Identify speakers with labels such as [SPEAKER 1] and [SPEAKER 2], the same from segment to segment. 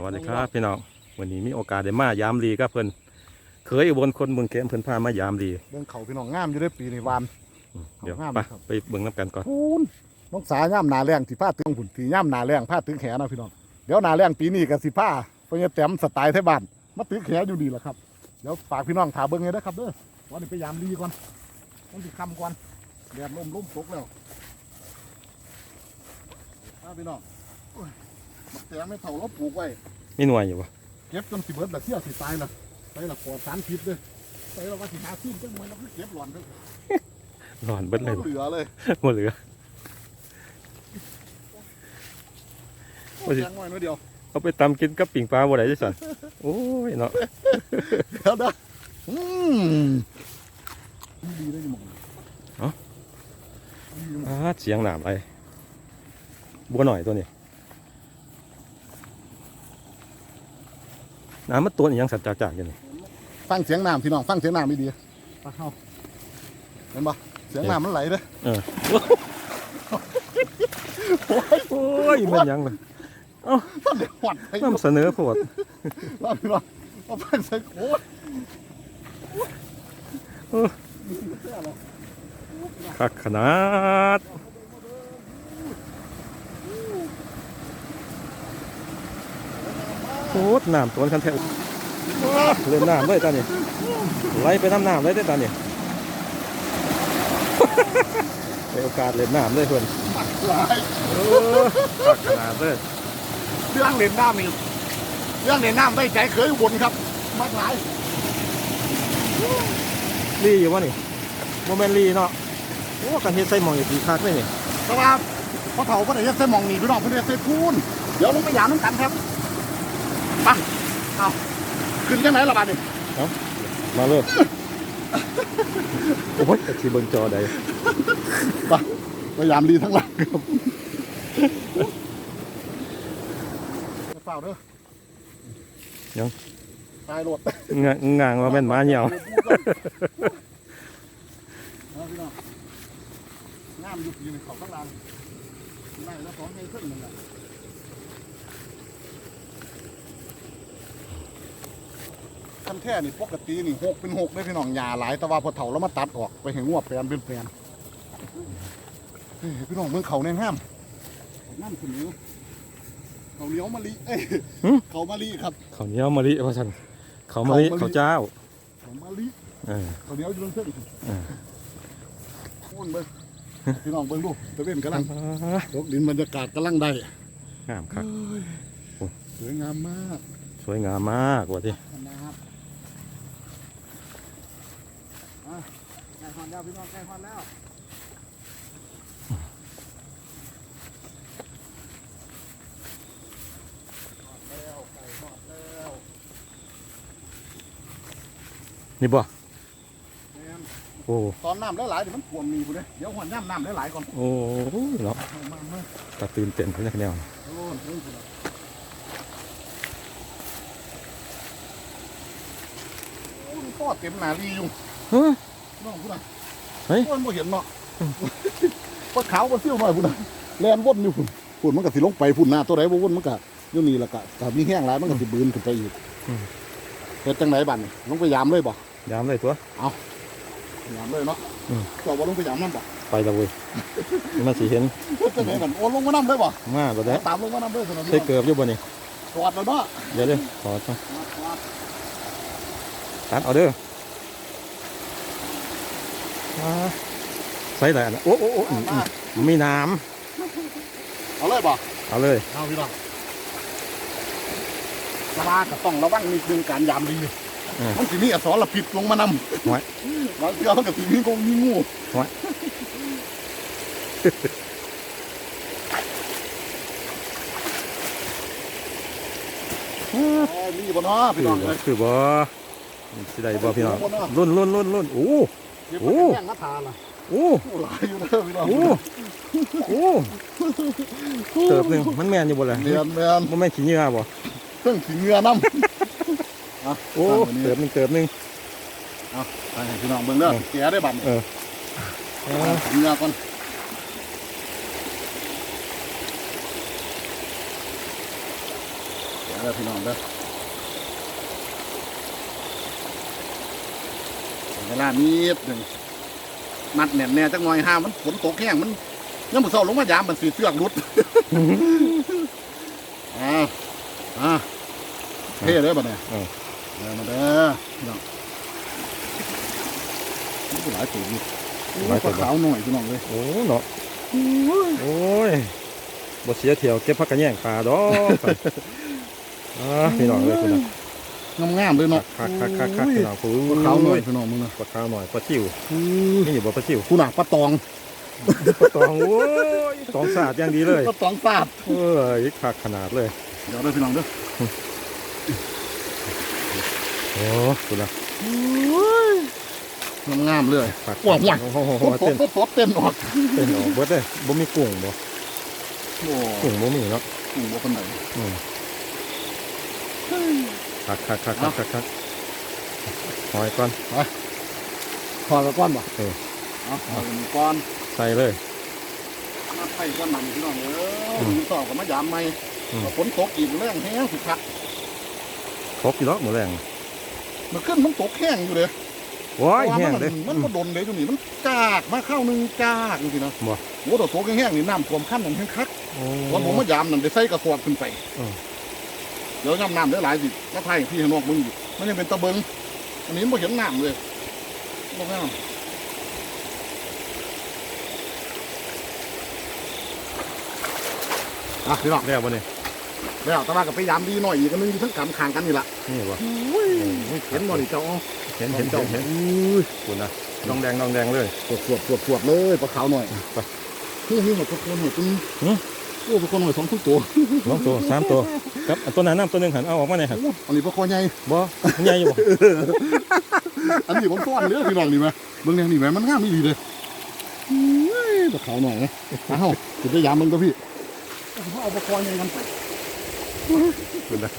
[SPEAKER 1] สวัสดีครับพี่น้องวันนี้มีโอกาสได้มายามรีกับเพิ่นเคยอุบลคนเมืองเกมเพิ่นพามายามรี
[SPEAKER 2] เบิ่งเขาพี่น้องงามอยู่ได้อปีนี้วาน
[SPEAKER 1] เดี๋ยว
[SPEAKER 2] เอางาม
[SPEAKER 1] ไป
[SPEAKER 2] ครับ
[SPEAKER 1] ไปเบิ่งน้ำกันก่อน
[SPEAKER 2] พูนน้องสาย่ำนาแรงที่ผ้าตึงผุนที่ย่ำนาแรงผ้าตึงแขนะพี่น้องเดี๋ยวนาแรงปีนี้กับสิผ้าเพราะงี้แต้มสไตล์ไทยบ้านมาตึงแขอยู่ดีแหละครับเดี๋ยวฝากพี่น้องถามเบิ่งเลยนะครับเด้อวันนี้ไปยามรีก่อนต้องสิคำก่อนแดดลมลมตกแล้วมาพี่น้องโอ้ยบัก แต่ไม่เท่าเราปลูกไว้
[SPEAKER 1] มีหน่วยอยู่ปะ
[SPEAKER 2] เก็บจนสิเบิดละเที่ยวสิตายละไปละปลอดสารพิษเลยไปเราก็สิหาซื้อจังไงเราก็เก็บหลอนกัน
[SPEAKER 1] ร้อนเบิดเลยบ่
[SPEAKER 2] เหลือเลย
[SPEAKER 1] บ่เหลือโอ้ย
[SPEAKER 2] แจ้งไว้หน่อยเดียว
[SPEAKER 1] เอาไปตำกินกับปิ่งปลาบ่ได้จังซั่นโอ้ยเนาะ
[SPEAKER 2] เดี๋ยวนะอืมดีได้ยังมองดีอยู่หมอง
[SPEAKER 1] อาเสียงน้ำไปบัวหน่อยตัวนี้ น้ำมันตัวนี้ยังสัจจากๆอยู่นี่
[SPEAKER 2] ฟังเสียงน้ำพี่น้องฟังเสียงน้ำไม่ดีปะเข้าเห็นปะเสียงน้ำมันไหลเด้อ
[SPEAKER 1] เออ
[SPEAKER 2] โอ้ย
[SPEAKER 1] โอ้ยมันยังเลย
[SPEAKER 2] ท่านเดือดหวัดไป
[SPEAKER 1] นำเสนอโพด
[SPEAKER 2] ว่าพี่น้องเอาฟังเสียงโอ้ย
[SPEAKER 1] คักขนาดโค ตรน้ำตัวคันแท้เล่นน้ำเลยตานี่ไหลไปน้ำน้ำเลยได้อตานี่ในโอกาสเล่นน้ำเลยเพื่อน
[SPEAKER 2] ปักหลาย
[SPEAKER 1] โอ้คักขนาดเลย
[SPEAKER 2] เรื่องเล่นน้ำนี่เรื่องเล่นน้ำได้ใจเคยวนครับมากหลาย
[SPEAKER 1] รีอยู่วะนี่โมเมนต์รีเนาะโอ้กันเฮ็ดใส่หมองอย่างดีคักเลยนี่
[SPEAKER 2] แต่ว่าพอเถาพอไหนจะใส่หมองหนีพี่น้องพอไหนใส่พูนเดี๋ยวลงไปยามน้ำกันครับ ไปเอาขึ้นจังไหนล่ะบ้านนี่
[SPEAKER 1] มาเลยโอ้ยแต่ทีเบิ่งจอใด
[SPEAKER 2] พยายามดีทั้งหลังครับเปล่าเด้อตายโหลด
[SPEAKER 1] งะงางว่าแม่นหมาเหี่ยว
[SPEAKER 2] เอาพี่น้องงามอยู่อยู่ในเขาข้างล่างไล่แล้วสองให้ขึ้นหนึ่งแหละ คันแท้นี่ปกตินี่หกเป็นหกได้พี่น้องหญ้าหลายแต่ว่าพอเถาแล้วมาตัดออกไปเห็นงวบแปลนเป็นแปลนเฮ้ยพี่น้องเมืองเขาเนี่ยงามงามขึ้นนิ้วเขาเลี้ยวมะลิเอ้ยเขามะลิครับ
[SPEAKER 1] ข้าวเหนียวมะลิว่าซั่นข้าวมะลิ
[SPEAKER 2] ข้าวมะลิ
[SPEAKER 1] ข้าวเจ้า
[SPEAKER 2] เขามะลิ
[SPEAKER 1] เออ
[SPEAKER 2] เขาเหนียวอยู่บนเส้น
[SPEAKER 1] อ่า
[SPEAKER 2] โอ้นเบิ้งพี่น้องเบิ้งดูตะเวนกำลังตกดินบรรยากาศกำลังได้
[SPEAKER 1] งามครับ
[SPEAKER 2] สวยงามมาก
[SPEAKER 1] สวยงามมากว่าที่
[SPEAKER 2] นะครับอะ ใกล้ฮอนแล้วพี่น้องใกล้ฮอนแล้วฮอดแล้วใกล้ฮอดแล้ว
[SPEAKER 1] นี่บ่
[SPEAKER 2] แม่น
[SPEAKER 1] โอ้
[SPEAKER 2] ตอนน้ำหลายๆเดี๋ยวมันท่วมมีกูเลยเดี๋ยวหัวน้ำน้ำหลายๆก่อน
[SPEAKER 1] โอ้เนาะ
[SPEAKER 2] เอามามา
[SPEAKER 1] ตาตื่นเต้นเพิ่นจักแนว
[SPEAKER 2] โอ้นเพิ่งกูเลยโอ้ยพ่อเต็มหนาลีอยู่
[SPEAKER 1] เฮ้ย
[SPEAKER 2] น้องพูดนะ
[SPEAKER 1] เฮ้ย
[SPEAKER 2] โอ้ยบ่เห็นเนาะปลาขาวปลาเสี่ยวหน่อยพูดนะแลนวนอยู่พุ่นพุ่นมันก็สิลงไปพุ่นหน้าตัวไหนบ่วนมันก็อยู่นี่แหละก็ถ้ามีแห้งหลายมันก็สิบืนขึ้นไปอีกเฮ็ดจังไดบัดนี่ลงไปยามเลยบ่
[SPEAKER 1] ยามเลยตัว ยา
[SPEAKER 2] มเลยเนาะ
[SPEAKER 1] อืม
[SPEAKER 2] เจ้าบ่ลงไปยามนำบ่
[SPEAKER 1] ไปและเว้ยมันสิเห็น
[SPEAKER 2] เฮ็ดจังไดบัดโอ้ลงมานํเลยบ่
[SPEAKER 1] มาบ่ได้
[SPEAKER 2] ตามลงมานํเลยสน
[SPEAKER 1] ใส่เกือบอยู่บ่นี่
[SPEAKER 2] กอดแล้วเนาะ
[SPEAKER 1] เดี๋ยวเด้อขอจ้ะ
[SPEAKER 2] กอด
[SPEAKER 1] ตัดเอาเด้ออ่า ใส่หลายอันนะโอ้โอ้โอ้อืมอืมมีน้
[SPEAKER 2] เอาเลยบ่ำ
[SPEAKER 1] เอาเลย
[SPEAKER 2] เอาพี่น้องสลาก็ต้องระวังนิดนึงการยามดี
[SPEAKER 1] อืม
[SPEAKER 2] มันสิมีอสรพิษลงมานำ
[SPEAKER 1] ไว้
[SPEAKER 2] บางเทื่อมันก็สิมีกงมีงู
[SPEAKER 1] ไว้
[SPEAKER 2] อ๋อมีบ่เนาะพี่น้อง
[SPEAKER 1] คือ
[SPEAKER 2] เล
[SPEAKER 1] บ่
[SPEAKER 2] ย
[SPEAKER 1] คือบ่สิได้บ่พี่น้องรุ่นรุ่นรุ่นรุ่นโอ้
[SPEAKER 2] เก็บ
[SPEAKER 1] โอ้
[SPEAKER 2] มาแย่งมาทานล่ะ
[SPEAKER 1] โอ้
[SPEAKER 2] โอ้หลายอยู่เด้อพี่น้อง
[SPEAKER 1] โอ้โอ้เติบหนึ่งมันแม่นอยู่บ่ล่ะ
[SPEAKER 2] เรียนแม่น
[SPEAKER 1] บ่แม่นขี้เหงื่อบ่
[SPEAKER 2] เครื่องสิงเงือน้ำอะ
[SPEAKER 1] โอ้
[SPEAKER 2] ตั้งไว้นี่
[SPEAKER 1] เติบหนึ่งเติบหนึ่ง
[SPEAKER 2] ไปให้พี่น้องเบิ่งเด้อ
[SPEAKER 1] เออ
[SPEAKER 2] แกะได้บัด
[SPEAKER 1] เออ
[SPEAKER 2] สิงเงือก่อนเด้อพี่น้องเด้อ เวลานิดหนึ่งมัดแน่นแน่จักหน่อยห้ามมันฝนตกแห้งมันยังมือเศร้าลงมายามมันสีเสือกหลุดอ่าอ่าเท่เลยบัดเนี่ย
[SPEAKER 1] เออ
[SPEAKER 2] เดินมาเด้อพี่น้องนี่ก็หลายตัวนี่โอ้ยปลาขาวหน่อยพี่น้องเลย
[SPEAKER 1] โอ้เนาะโอ้ยบ่เสียเที่ยวเก็บผักกระแยงปลาดอกไปอ่าพี่น้องเลยคุณนะ
[SPEAKER 2] งามๆเลยเนาะ
[SPEAKER 1] คักคักคักคักพี่น้องผู้
[SPEAKER 2] ปลาขาวหน่อยพี่น้องมึงนะ
[SPEAKER 1] ปลาขาวหน่อยปลาชิวนี่อยู่บ่ปลาชิว
[SPEAKER 2] คุณน่ะปลาตอง
[SPEAKER 1] ปลาตองโอ้ยตองสาดอย่างดีเลย
[SPEAKER 2] ปลาตองฟาด
[SPEAKER 1] เอ้ยคักขนาดเลย
[SPEAKER 2] เดี๋ยวเด้อพี่น้องเด้อ
[SPEAKER 1] โอ้คุณนะ
[SPEAKER 2] งามๆเลย
[SPEAKER 1] คัก
[SPEAKER 2] ว้าวว้าว
[SPEAKER 1] โอ้โห
[SPEAKER 2] โอ้โห
[SPEAKER 1] เต้น
[SPEAKER 2] โคตรเต้นออก
[SPEAKER 1] เต้นออกเบิดเลยบ่มีกุ้งบ่
[SPEAKER 2] โอ้
[SPEAKER 1] กุ้งบ่มีเนาะ
[SPEAKER 2] กูบ่คนไหน
[SPEAKER 1] อืม คักคักคักคักคักคักหอยก่อน
[SPEAKER 2] พอกับก้อนบ่
[SPEAKER 1] เออ
[SPEAKER 2] เอาเอาหนึ่งก้อน
[SPEAKER 1] ใส่เลย
[SPEAKER 2] มาไผ่ก้อนมันพี่น้องเอ้
[SPEAKER 1] อื
[SPEAKER 2] ย
[SPEAKER 1] ม
[SPEAKER 2] มีสอบกับมายามใหม่
[SPEAKER 1] อืม
[SPEAKER 2] ฝนตกอีกแรงแห้งสุดคัก
[SPEAKER 1] ครบอยู่แล้วหมดแรง
[SPEAKER 2] มันขึ้นมันตกแห้งอยู่เลย
[SPEAKER 1] ว้าย
[SPEAKER 2] เพราะ
[SPEAKER 1] แห้
[SPEAKER 2] ว่างมัน
[SPEAKER 1] เด้
[SPEAKER 2] มันก็ดนเลยตรงนี้มันกากมาเข้าหนึ่งกากจริงๆนะ
[SPEAKER 1] บ่
[SPEAKER 2] โอ้แต่โตแห้งๆนี่น้ำท่วมขั้นนั่นแห้งคัก
[SPEAKER 1] โอ้
[SPEAKER 2] วันผมมายามนั่นได้ใส่กระสอบขึ้นไป
[SPEAKER 1] อืม
[SPEAKER 2] เดี๋ยวย่ำน้ำได้หลายสิมาไผ่พี่ข้างนอกมึงอยู่มันยังเป็นตะเบิงอันนี้ไม่เห็นน้ำเลยบ่งามอะพี่น้อง
[SPEAKER 1] แล้วบ่นี่
[SPEAKER 2] แล้วแต่ว่าก็พยายามดีหน่อยอีกอันนึงอยู่ทั้งกำคางกันนี่แหละ
[SPEAKER 1] นี่บ่
[SPEAKER 2] เห็นบ่นี่เจ้าเอา
[SPEAKER 1] เห็นเห็นเห็นเห็น
[SPEAKER 2] อุ้ย
[SPEAKER 1] คุณนะน้องแดงน้องแดงเลย
[SPEAKER 2] สวดสวดสวดสวดเลยปลาขาวหน่อย
[SPEAKER 1] ไป
[SPEAKER 2] นี่นี่หมดทุกคนหมดตัวนี้
[SPEAKER 1] หือ
[SPEAKER 2] โอ้ปลาขาวหน่อยสองทุกตัว
[SPEAKER 1] สองตัวสามตัวครับอันตัวนั้นน้ำตัวหนึงหันเอาออกมาหน่อยหัน
[SPEAKER 2] โอ้อันนี้ปลาคอใหญ่
[SPEAKER 1] บ่มันใหญ่อยู่บ่
[SPEAKER 2] อันนี้ผมซ่อนเนื้อพี่น้องนี่ไหมเบิ่งแนวนี่ไหมมันงามอีหลีเลยอุ้ยปลาขาวหน่อยนะเอ้าจะพยายามมึงก็พี่ผมเอาปลาคอใหญ่กันไป
[SPEAKER 1] คุณนะ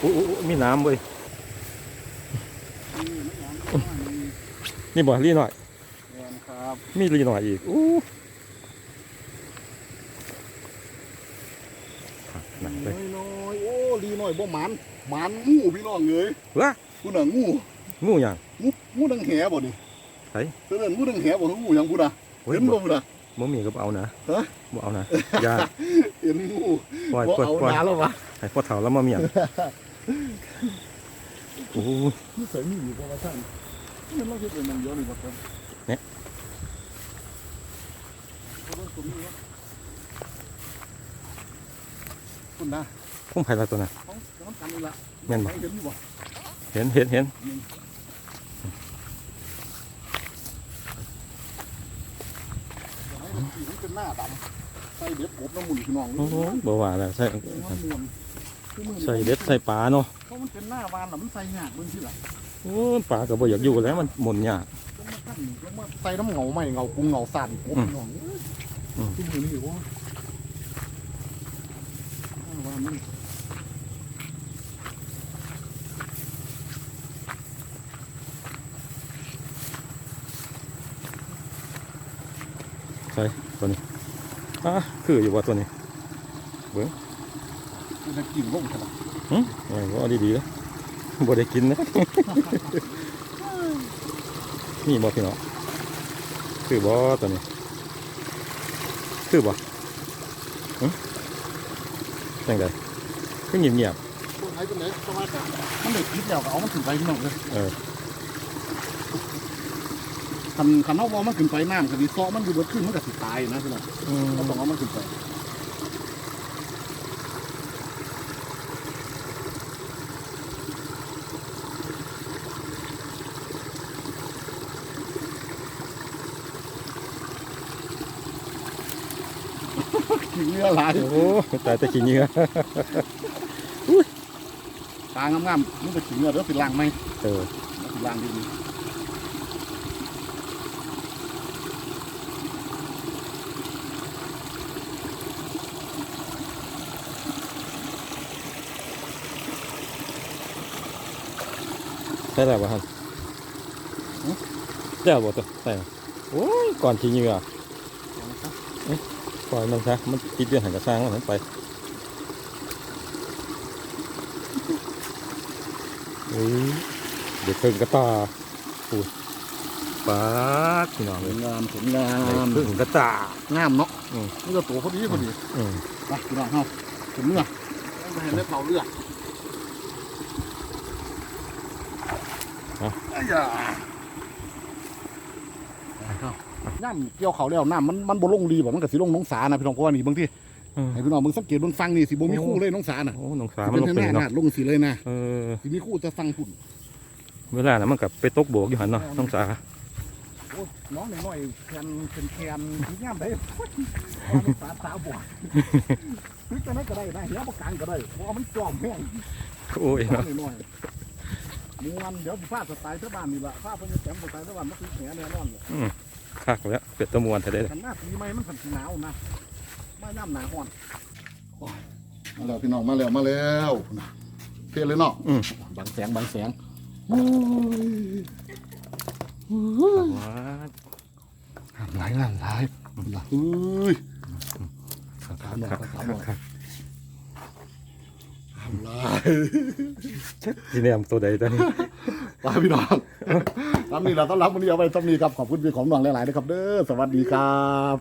[SPEAKER 1] โอ้โอ้โอ้มีน้ำเว้ยนี่บ่รีหน่อย
[SPEAKER 2] ครับ
[SPEAKER 1] มีรีหน่อยอีกอู้หนักเลย
[SPEAKER 2] น้ อยๆโอ้ลีหน่อยบ่หมันหมันงูพี่น้องเอ้ย
[SPEAKER 1] ว้า
[SPEAKER 2] กูน่ะงู
[SPEAKER 1] งูหยัง
[SPEAKER 2] งูงูดังแหบ่นี่
[SPEAKER 1] ไผ
[SPEAKER 2] เตือนงูดังแหบ่ทั้งงูหยังกูน่ะ
[SPEAKER 1] โอ้ย
[SPEAKER 2] เห็น
[SPEAKER 1] บ่
[SPEAKER 2] บ่กูน่ะ
[SPEAKER 1] บ่มีก็บ่เอานะ
[SPEAKER 2] ฮะ
[SPEAKER 1] บ่เอานะอย่า
[SPEAKER 2] เห็นงู
[SPEAKER 1] ปล่อย
[SPEAKER 2] บ่
[SPEAKER 1] ปล่อย
[SPEAKER 2] เอา
[SPEAKER 1] ปล่อย
[SPEAKER 2] หนาแล้ววะ
[SPEAKER 1] ให้พ่อเฒ่าแล้วมาเมียนโอ้โห
[SPEAKER 2] นี่ใส่มีอยู่บ่ว่าซั่นนี่เราเฮ็ดเป็นมันเดียวนี่บ่ครับ
[SPEAKER 1] เนี่ย
[SPEAKER 2] คุณนะ
[SPEAKER 1] พุ่มไผ่ละตัวน่ะ
[SPEAKER 2] เขาจะน้ำกันนี่ล่ะ
[SPEAKER 1] แม่นบ่
[SPEAKER 2] เห็นอยู่บ่
[SPEAKER 1] เห็นเห็นเห็น
[SPEAKER 2] ให้มันสีมันเป็นหน้าดำใส่เด็ดกบน้ำมูลพี่น้อง
[SPEAKER 1] โอ้โหบ่ว่าแล้วใส่
[SPEAKER 2] มันม่วนคือมือนี่
[SPEAKER 1] ใส่เด็ดใส่ปลาเนาะ
[SPEAKER 2] เพราะมันเป็นหน้าวานน่ะมันใส่ยากเบิ่งสิล่ะ
[SPEAKER 1] โอ้ปลาก็บ่อยากอยู่แล้วมันหมุนยาก
[SPEAKER 2] ต้องมากั้นต้องมาใส่น้ำเหงาใหม่เหงากุ้งเหงาสั่นกบพี่น้อง
[SPEAKER 1] อืม
[SPEAKER 2] คือมือนี่ว่าหน้าวานมัน
[SPEAKER 1] ส่ตัวนี้อะคืออยู่ว่าตัวนี้
[SPEAKER 2] มันจะกินลงขนาด
[SPEAKER 1] หึเออว่าดีๆนะบ่ได้กินนะนี่บ่พี่น้องคือบ่ตัวนี้คือบ่หึจังไดคือเงียบ
[SPEAKER 2] ตัวไหนตัวไหนตัวว่ากันมันได้คิดแล้วก็เอามันขึ้นไปพี่น้องเลย
[SPEAKER 1] ๆเออ
[SPEAKER 2] คันคันเอาวอมันขึ้นไปน้ำคันดีซ้อมันอยู่บนขึ้นมันก็สิตายนะพี่น้อง
[SPEAKER 1] อืม
[SPEAKER 2] เราต้องเอามันขึ้นไปกินเนื้อหลาย
[SPEAKER 1] โอ้โหตายแต่กินเหงื่อ
[SPEAKER 2] ตางามๆมันจะกินเนื้อเดี๋ยวสิล้างไหม
[SPEAKER 1] เออ
[SPEAKER 2] เดี๋ยวสิล้างดี
[SPEAKER 1] ใช่แล้วบ่ฮันเจ้าบ่ตัวใส่บ่โอ้ยก่อนกินเหงื่อ
[SPEAKER 2] ๆ
[SPEAKER 1] ปล่อยมันซะมันติดเรื่องหันกระซ้างมันไปเฮ้ยเดี๋ยวเพิ่งกระตาปูดปาดพี่น้อง
[SPEAKER 2] ส
[SPEAKER 1] เล
[SPEAKER 2] วย
[SPEAKER 1] ย
[SPEAKER 2] งามสวยงา
[SPEAKER 1] เดี๋ยว
[SPEAKER 2] ม
[SPEAKER 1] เพิ่งกระตางา
[SPEAKER 2] มเนาะ
[SPEAKER 1] อืม
[SPEAKER 2] นี่ก็ตัวพอดีพอดี
[SPEAKER 1] อืม
[SPEAKER 2] ไปพี่น้องเฮาถึงเมื่อไม่เห็นเลือดเผาเลือด อ้ยาน้ำเกี่ยวเขาแล้วน้ำมันมันบ่ลงดีบ่มันก็สิลงหน้องสานะพี่น้องเพราะว่านี่บางที
[SPEAKER 1] อืม
[SPEAKER 2] ให้พี่น้องมึงสังเกตเบิ่งฟังนี่สิบ่มีคู่เลยหน้องสาน่ะ
[SPEAKER 1] โอ้น้องสา
[SPEAKER 2] สิ
[SPEAKER 1] มัน
[SPEAKER 2] เป็น
[SPEAKER 1] ลง
[SPEAKER 2] แน่
[SPEAKER 1] ไป
[SPEAKER 2] ๆ
[SPEAKER 1] เนาะ
[SPEAKER 2] นะลงสิเลยนะ
[SPEAKER 1] เออ
[SPEAKER 2] สิมีคู่จะฟังพุ่น
[SPEAKER 1] เวลาน่ะมันกับไปตกโบกอยู่หันเนาะน้องสา
[SPEAKER 2] โอ้น้องน้อยๆแคนเป็นแคนสิงามได้สาสาวบ่ตึกจังได๋ก็ได้นะเหียบ่กลางก็ได้เพราะว่ามันจอมแม่ง
[SPEAKER 1] โอ้ย
[SPEAKER 2] น้อ
[SPEAKER 1] เนาะ
[SPEAKER 2] ยน้อยๆ ม้วนเดี๋ยวสิพาสไตล์เท่าบ้านนี่ล่ะพาเพิ่นจะแต้มสไตล์เท่าบ้านมันคือแหแน่นอนเลย
[SPEAKER 1] คักแล้วเป็ดตะมวนแต่ได้
[SPEAKER 2] กันหน้าปีใหม่มันสันสิหนาวนะไม่น้ำหนาฮ้อนโอ้ยมาแล้วพี่น้องมาแล้วมาแล้วเพียเลยเนาะ
[SPEAKER 1] อืม
[SPEAKER 2] บางแสงบางแสงโอ้ย
[SPEAKER 1] ว้าด
[SPEAKER 2] งามหลายงามหลายล่ะเฮ้ย
[SPEAKER 1] คัก
[SPEAKER 2] ถามหน่อย
[SPEAKER 1] คัก
[SPEAKER 2] ถาม
[SPEAKER 1] คั
[SPEAKER 2] หน่
[SPEAKER 1] ก
[SPEAKER 2] อย
[SPEAKER 1] คัก
[SPEAKER 2] งามหลาย
[SPEAKER 1] จีแนมตัวใดตัวนี้
[SPEAKER 2] ลาพี่น้องตามนี้เราต้องรับวันนี้เอาไปต้องนี้ครับ ขอบคุณพี่ของน้องหลายๆนะครับ เด้อ สวัสดีครับ